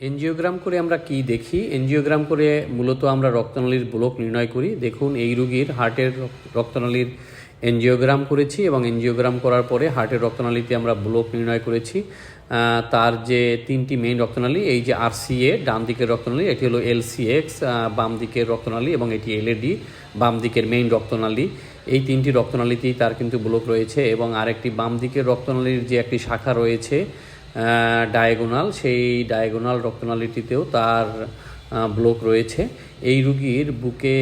Angiogram করে আমরা কি দেখি? এনজিওগ্রাম করে মূলত আমরা রক্তনালীর ব্লক নির্ণয় করি। দেখুন, এই রুগীর হার্টের রক্তনালীর এনজিওগ্রাম করেছি এবং এনজিওগ্রাম করার পরে হার্টের রক্তনালীতে আমরা ব্লক নির্ণয় করেছি। তার যে তিনটি মেইন রক্তনালী, এই যে আরসিএ ডান দিকের রক্তনালী, এটি হলো এলসিএক্স বাম দিকের রক্তনালী এবং এটি এলএডি বাম দিকের মেইন রক্তনালী। এই তিনটি রক্তনালীতেই তার কিন্তু ব্লক রয়েছে এবং আরেকটি বাম দিকের রক্তনালীর যে একটি শাখা রয়েছে ডায়াগোনাল সেই ডায়াগোনাল রক্তনালীটিতেও তার ব্লক রয়েছে। এই রুগীর বুকে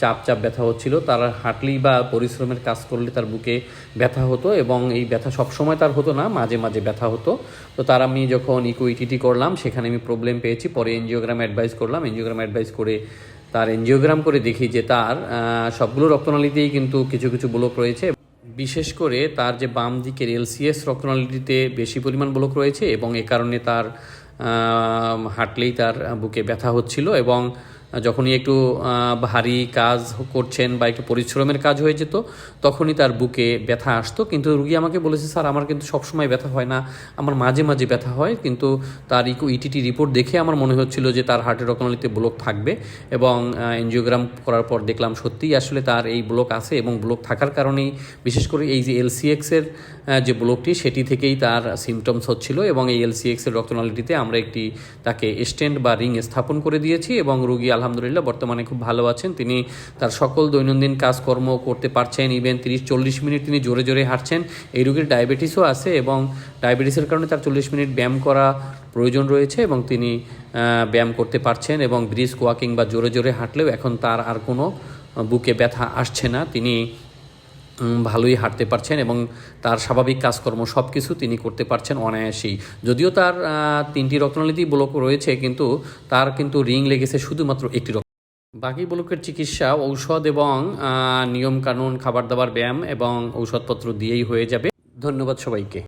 চাপ চাপ ব্যথা হচ্ছিল। তার হাঁটলেই বা পরিশ্রমের কাজ করলে তার বুকে ব্যথা হতো এবং এই ব্যথা সবসময় তার হতো না, মাঝে মাঝে ব্যথা হতো। তো তার আমি যখন ইকুইটিটি করলাম, সেখানে আমি প্রবলেম পেয়েছি। পরে এনজিওগ্রাম অ্যাডভাইস করলাম। এনজিওগ্রাম অ্যাডভাইস করে, তার এনজিওগ্রাম করে দেখি যে তার সবগুলো রক্তনালীতেই কিন্তু কিছু কিছু ব্লক রয়েছে। বিশেষ করে তার যে বাম দিকের এলসিএস রক্তনালীটিতে বেশি পরিমাণ ব্লক রয়েছে এবং এ কারণে তার হাঁটলেই তার বুকে ব্যথা হচ্ছিল এবং যখনই একটু ভারী কাজ করছেন বা একটু পরিশ্রমের কাজ হয়ে যেত, তখনই তার বুকে ব্যথা আসতো। কিন্তু রুগী আমাকে বলেছে, স্যার, আমার কিন্তু সবসময় ব্যথা হয় না। আমার মাঝে মাঝে ব্যথা হয়, কিন্তু তার ইকো ইটিটি রিপোর্ট দেখে আমার মনে হচ্ছিল যে তার হার্টের রক্তনালীতে ব্লক থাকবে এবং এনজিওগ্রাম করার পর দেখলাম সত্যিই আসলে তার এই ব্লক আছে এবং ব্লক থাকার কারণেই, বিশেষ করে এই যে এলসিএক্সের যে ব্লকটি সেটি থেকেই তার সিমটমস হচ্ছিল এবং এই এলসিএক্সের রক্তনালীটিতে আমরা একটি তাকে স্টেন্ট বা রিং স্থাপন করে দিয়েছি এবং রুগী আলহামদুলিল্লাহ, বর্তমানে খুব ভালো আছেন। তিনি তার সকল দৈনন্দিন কাজকর্ম করতে পারছেন। ইভেন তিরিশ চল্লিশ মিনিট তিনি জোরে জোরে হাঁটছেন। এই রুগীর ডায়াবেটিসও আছে এবং ডায়াবেটিসের কারণে তার চল্লিশ মিনিট ব্যায়াম করা প্রয়োজন রয়েছে এবং তিনি ব্যায়াম করতে পারছেন এবং ব্রিস্ক ওয়াকিং বা জোরে জোরে হাঁটলেও এখন তার আর কোনো বুকে ব্যথা আসছে না। তিনি ভালোই হাঁটতে পারছেন এবং তার স্বাভাবিক কাজকর্ম সব কিছু তিনি করতে পারছেন অনায়াসেই। যদিও তার তিনটি রক্তনালীতেই ব্লক রয়েছে, কিন্তু তার কিন্তু রিং লেগেছে শুধুমাত্র একটি রক্ত। বাকি ব্লকের চিকিৎসা, ঔষধ এবং নিয়মকানুন খাবার দাবার ব্যায়াম এবং ঔষধপত্র দিয়েই হয়ে যাবে। ধন্যবাদ সবাইকে।